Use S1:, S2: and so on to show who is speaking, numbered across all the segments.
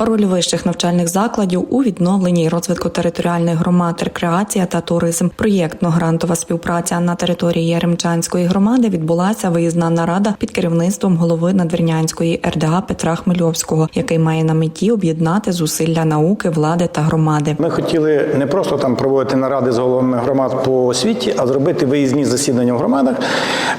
S1: Роль вищих навчальних закладів у відновленні і розвитку територіальних громад, рекреація та туризм. Проєктно-грантова співпраця на території Яремчанської громади відбулася виїзна нарада під керівництвом голови Надвірнянської РДА Петра Хмельовського, який має на меті об'єднати зусилля науки, влади та громади.
S2: Ми хотіли не просто там проводити наради з головами громад по освіті, а зробити виїзні засідання в громадах.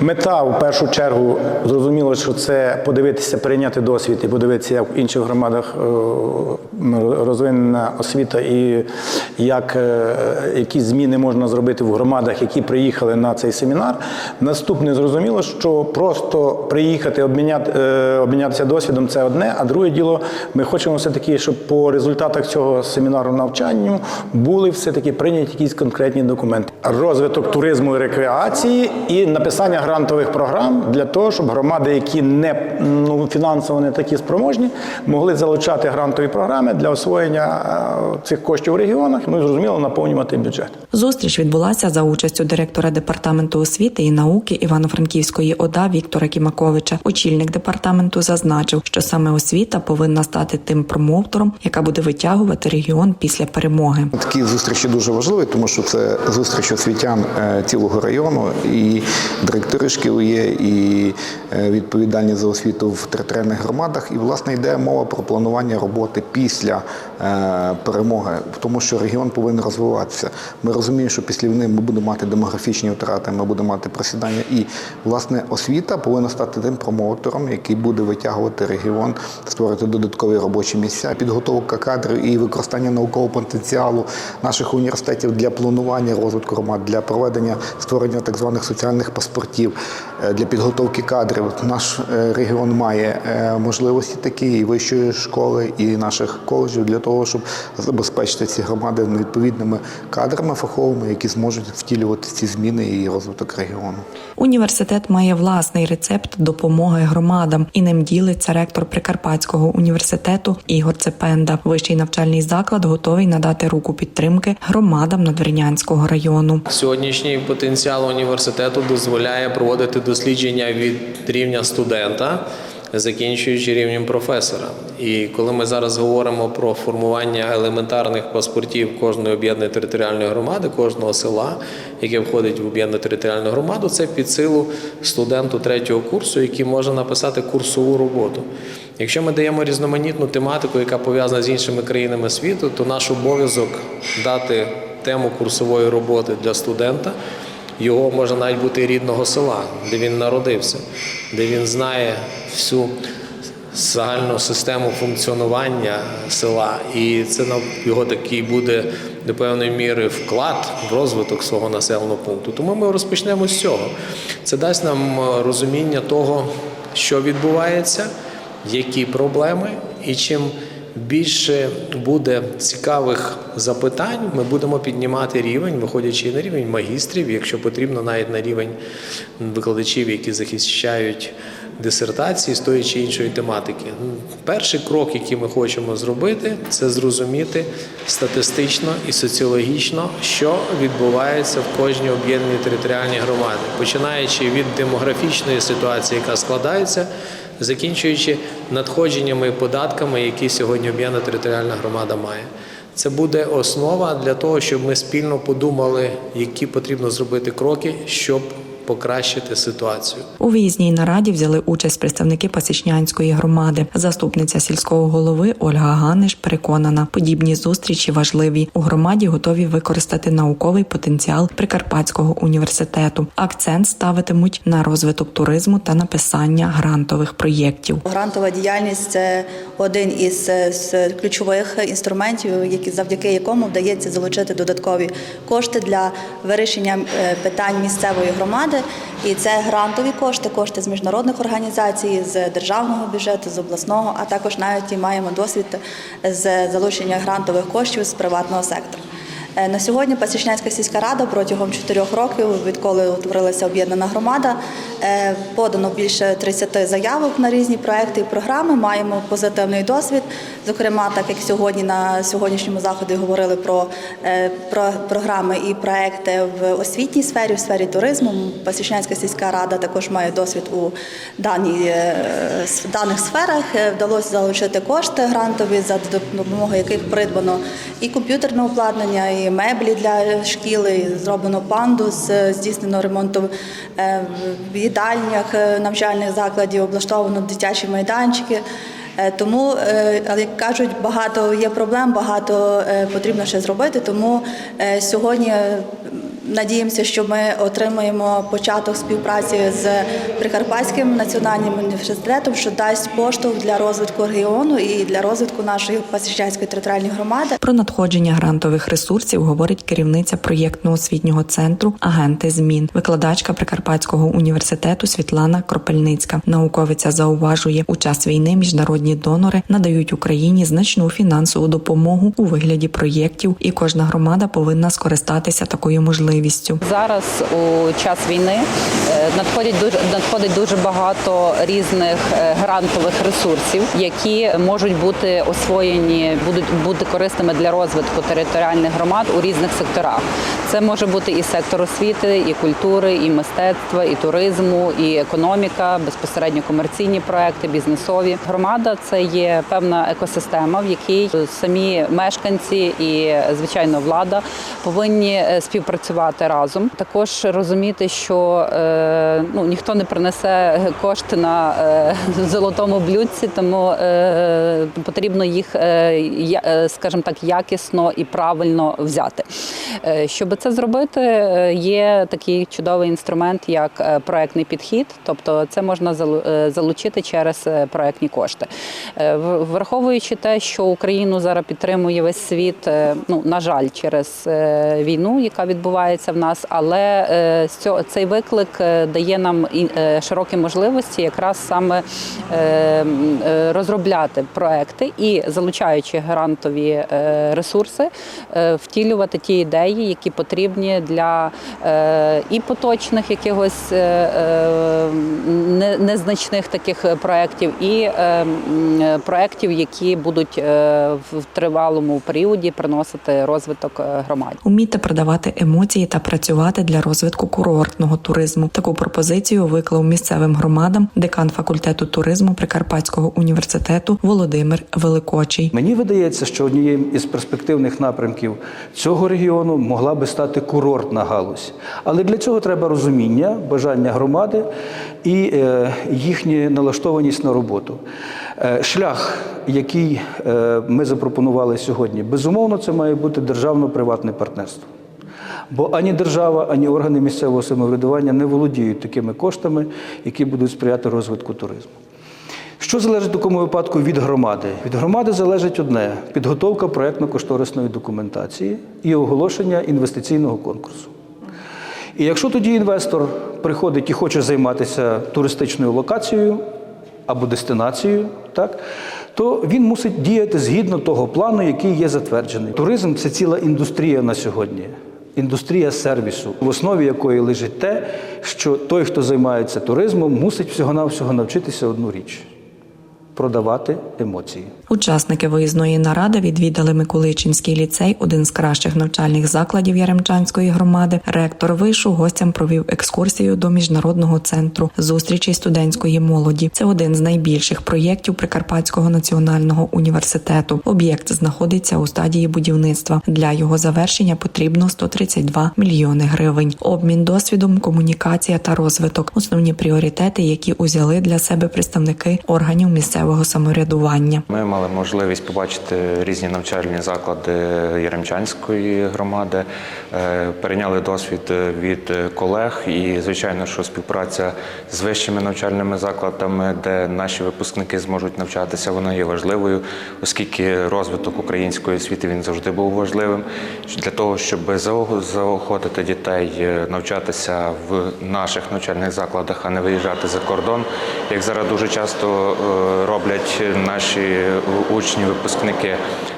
S2: Мета в першу чергу зрозуміло, що це подивитися, перейняти досвід і подивитися, як в інших громадах е, розвинена освіта і як е, які зміни можна зробити в громадах, які приїхали на цей семінар. Наступне зрозуміло, що просто приїхати, обміняти, е, обмінятися досвідом це одне. А друге діло, ми хочемо все таки, щоб по результатах цього семінару навчанню були все таки прийняті якісь конкретні документи. Розвиток туризму і рекреації і написання грантових програм для того, щоб громади, які не ну, фінансово не такі спроможні, могли залучати грантові програми для освоєння е, цих коштів у регіонах. Ну і зрозуміло наповнювати бюджет.
S1: Зустріч відбулася за участю директора департаменту освіти і науки Івано-Франківської ОДА Віктора Кімаковича. Очільник департаменту зазначив, що саме освіта повинна стати тим промоутером, яка буде витягувати регіон після перемоги.
S3: Такі зустрічі дуже важливі, тому що це зустріч освітян е, цілого району, і директори шкіл є, і е, відповідальні за освіту в територіальних громадах. І власне йде мова про планування роботи після е, перемоги, тому що регіон повинен розвиватися. Ми розуміємо, що після війни ми будемо мати демографічні втрати, ми будемо мати просідання. І власне освіта повинна стати тим промоутером, який буде витягувати регіон, створити додаткові робочі місця, підготовка кадрів і використання наукового потенціалу наших університетів для планування розвитку громад, для проведення створення так званих соціальних паспортів, для підготовки кадрів. Наш е, регіон має е, можливості такі і вищої школи, і наших коледжів для того, щоб забезпечити ці громади відповідними кадрами фаховими, які зможуть втілювати ці зміни і розвиток регіону.
S1: Університет має власний рецепт допомоги громадам, і ним ділиться ректор Прикарпатського університету Ігор Цепенда. Вищий навчальний заклад готовий надати руку підтримки громадам Надвірнянського району.
S4: Сьогоднішній потенціал університету дозволяє проводити дослідження від рівня студента, закінчуючи рівнем професора. І коли ми зараз говоримо про формування елементарних паспортів кожної об'єднаної територіальної громади, кожного села, яке входить в об'єднану територіальну громаду, це під силу студенту третього курсу, який може написати курсову роботу. Якщо ми даємо різноманітну тематику, яка пов'язана з іншими країнами світу, то наш обов'язок дати тему курсової роботи для студента. Його може навіть бути рідного села, де він народився, де він знає всю загальну систему функціонування села, і це його такий буде до певної міри вклад в розвиток свого населеного пункту. Тому ми розпочнемо з цього. Це дасть нам е, розуміння того, що відбувається, які проблеми, і чим більше буде цікавих запитань, ми будемо піднімати рівень, виходячи на рівень магістрів, якщо потрібно, навіть на рівень викладачів, які захищають дисертації з тої чи іншої тематики. Перший крок, який ми хочемо зробити, це зрозуміти статистично і соціологічно, що відбувається в кожній об'єднаній територіальній громаді, починаючи від демографічної ситуації, яка складається закінчуючи надходженнями і податками, які сьогодні об'єднана територіальна громада має. Це буде основа для того, щоб ми спільно подумали, які потрібно зробити кроки, щоб покращити ситуацію.
S1: У виїзній нараді взяли участь представники Пасічнянської громади. Заступниця сільського голови Ольга Ганиш переконана, подібні зустрічі важливі. У громаді готові використати науковий потенціал Прикарпатського університету. Акцент ставитимуть на розвиток туризму та написання грантових проєктів.
S5: Грантова діяльність це один із е, ключових інструментів, які завдяки якому вдається залучити додаткові кошти для вирішення е, питань місцевої громади. І це грантові кошти, кошти з міжнародних організацій, з державного бюджету, з обласного, а також навіть і маємо досвід з залучення грантових коштів з приватного сектору. Е, На сьогодні Пасічнянська сільська рада протягом чотирьох років, відколи утворилася об'єднана громада, е, подано більше 30 заявок на різні проекти і програми. Маємо позитивний досвід. Зокрема, так як сьогодні на сьогоднішньому заході говорили про, е, про програми і проекти в освітній сфері, в сфері туризму. Пасічнянська сільська рада також має досвід у даній, даних сферах. Вдалося залучити кошти грантові, за допомогою яких придбано і комп'ютерне обладнання, і меблі для шкіл, і зроблено пандус, здійснено ремонт е, в їдальнях е, навчальних закладів, облаштовано дитячі майданчики. Е, Тому, як кажуть, багато є проблем, багато потрібно ще зробити. Тому сьогодні надіємося, що ми отримаємо початок співпраці з Прикарпатським національним університетом, що дасть поштовх для розвитку регіону і для розвитку нашої Пасічанської територіальної громади.
S1: Про надходження грантових ресурсів говорить керівниця проєктно-освітнього центру Агенти змін, викладачка Прикарпатського університету Світлана Кропельницька. Науковиця зауважує, у час війни міжнародні донори надають Україні значну фінансову допомогу у вигляді проєктів, і кожна громада повинна скористатися такою можливістю.
S6: Зараз у час війни е, надходять дуже надходить дуже багато різних е, грантових ресурсів, які можуть бути освоєні, будуть бути корисними для розвитку територіальних громад у різних секторах. Це може бути і сектор освіти, і культури, і мистецтва, і туризму, і економіка, безпосередньо комерційні проекти, бізнесові. Громада це є певна екосистема, в якій самі мешканці і звичайно влада повинні е, співпрацювати разом. Також розуміти, що е, ну ніхто не принесе кошти на е, золотому блюдці, тому е, потрібно їх, е, е, скажімо так, якісно і правильно взяти. Е, Щоб це зробити, е, є такий чудовий інструмент, як проектний підхід, тобто це можна залучити через проектні кошти. Враховуючи те, що Україну зараз підтримує весь світ, ну на жаль, через війну, яка відбувається в нас, але е, цей виклик е, дає нам е, широкі можливості, якраз саме розробляти проекти і залучаючи грантові ресурси, втілювати ті ідеї, які потрібні для і поточних якихось не- незначних таких проєктів, і проєктів, які будуть в тривалому періоді приносити розвиток громаді.
S1: Уміти продавати емоції та працювати для розвитку курортного туризму. Таку пропозицію виклав місцевим громадам декан факультету туризму Прикарпатського університету Володимир Великочий.
S7: Мені видається, що однією із перспективних напрямків цього регіону могла би стати курортна галузь. Але для цього треба розуміння, бажання громади і е, їхня налаштованість на роботу. Е, шлях, який е, ми запропонували сьогодні, безумовно, це має бути державно-приватне партнерство. Бо ані держава, ані органи місцевого самоврядування не володіють такими коштами, які будуть сприяти розвитку туризму. Що залежить в такому випадку від громади? Від громади залежить одне підготовка проєктно-кошторисної документації і оголошення інвестиційного конкурсу. І якщо тоді інвестор приходить і хоче займатися туристичною локацією або дестинацією, так, то він мусить діяти згідно того плану, який є затверджений. Туризм це ціла індустрія на сьогодні. Індустрія сервісу, в основі якої лежить те, що той, хто займається туризмом, мусить всього-навсього навчитися одну річ продавати емоції.
S1: Учасники виїзної наради відвідали Миколичинський ліцей, один з кращих навчальних закладів Яремчанської громади. Ректор вишу гостям провів екскурсію до міжнародного центру зустрічей студентської молоді. Це один з найбільших проєктів Прикарпатського національного університету. Об'єкт знаходиться у стадії будівництва. Для його завершення потрібно 132 мільйони гривень. Обмін досвідом, комунікація та розвиток основні пріоритети, які узяли для себе представники органів місцевого самоврядування.
S8: Ми мали можливість побачити різні навчальні заклади Яремчанської громади, е, перейняли досвід від колег, і звичайно, що співпраця з вищими навчальними закладами, де наші випускники зможуть навчатися, вона є важливою, оскільки розвиток української освіти він завжди був важливим. Для того, щоб заох- заохотити дітей е, навчатися в наших навчальних закладах, а не виїжджати за кордон, як зараз дуже часто е, роблять наші учні, випускники.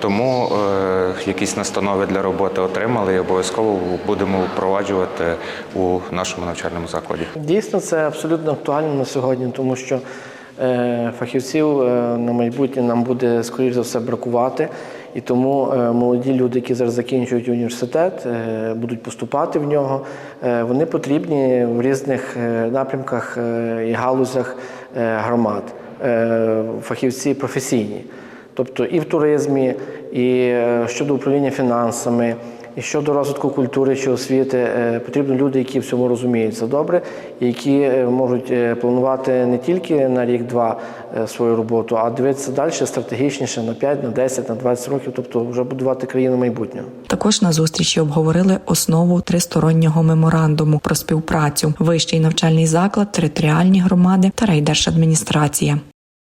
S8: Тому е, якісь настанови для роботи отримали і обов'язково будемо впроваджувати у нашому навчальному закладі.
S9: Дійсно, це абсолютно актуально на сьогодні, тому що е, фахівців е, на майбутнє нам буде, скоріш за все, бракувати. І тому молоді люди, які зараз закінчують університет, будуть поступати в нього, вони потрібні в різних напрямках і галузях громад, фахівці професійні. Тобто і в туризмі, і е, щодо управління фінансами, і щодо розвитку культури чи освіти, е, потрібні люди, які в цьому розуміються добре, які е, можуть е, планувати не тільки на рік-два свою роботу, а дивитися далі стратегічніше на 5, на 10, на 20 років, тобто вже будувати країну майбутнього.
S1: Також на зустрічі обговорили основу тристороннього меморандуму про співпрацю, вищий навчальний заклад, територіальні громади та райдержадміністрація.